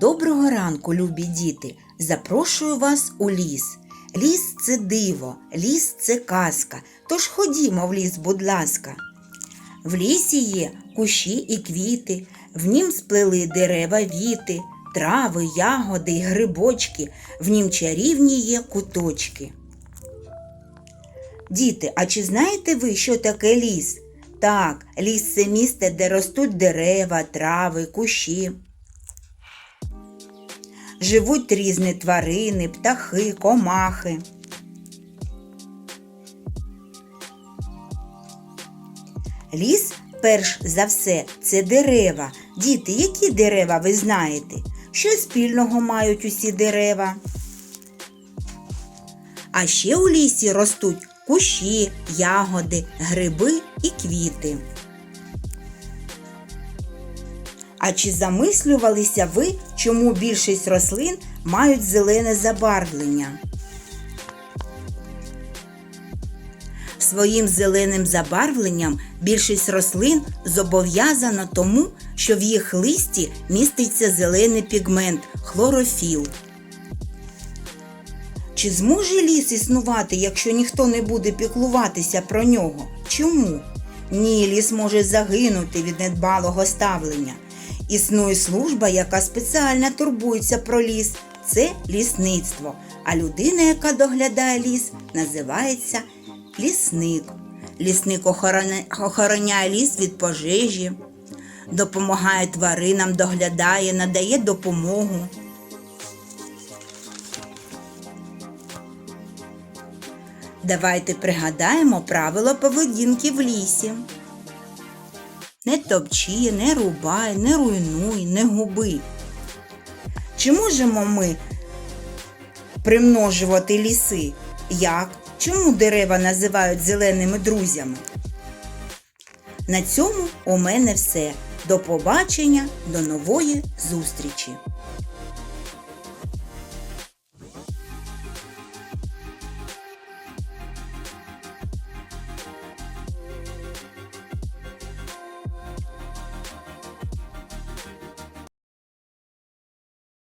Доброго ранку, любі діти! Запрошую вас у ліс. Ліс це диво, ліс це казка. Тож ходімо в ліс, будь ласка. В лісі є кущі і квіти, в нім сплели дерева віти, трави, ягоди й грибочки, в нім чарівні є куточки. Діти, а чи знаєте ви, що таке ліс? Так, ліс це місце, де ростуть дерева, трави, кущі. Живуть різні тварини, птахи, комахи. Ліс, перш за все, це дерева. Діти, які дерева ви знаєте? Що спільного мають усі дерева? А ще у лісі ростуть кущі, ягоди, гриби і квіти. А чи замислювалися ви, чому більшість рослин мають зелене забарвлення? Своїм зеленим забарвленням більшість рослин зобов'язана тому, що в їх листі міститься зелений пігмент хлорофіл. Чи зможе ліс існувати, якщо ніхто не буде піклуватися про нього? Чому? Ні, ліс може загинути від недбалого ставлення. Існує служба, яка спеціально турбується про ліс. Це лісництво. А людина, яка доглядає ліс, називається лісник. Лісник охороняє ліс від пожежі, допомагає тваринам, доглядає, надає допомогу. Давайте пригадаємо правила поведінки в лісі. Не топчи, не рубай, не руйнуй, не губи. Чи можемо ми примножувати ліси? Як? Чому дерева називають зеленими друзями? На цьому у мене все. До побачення, до нової зустрічі!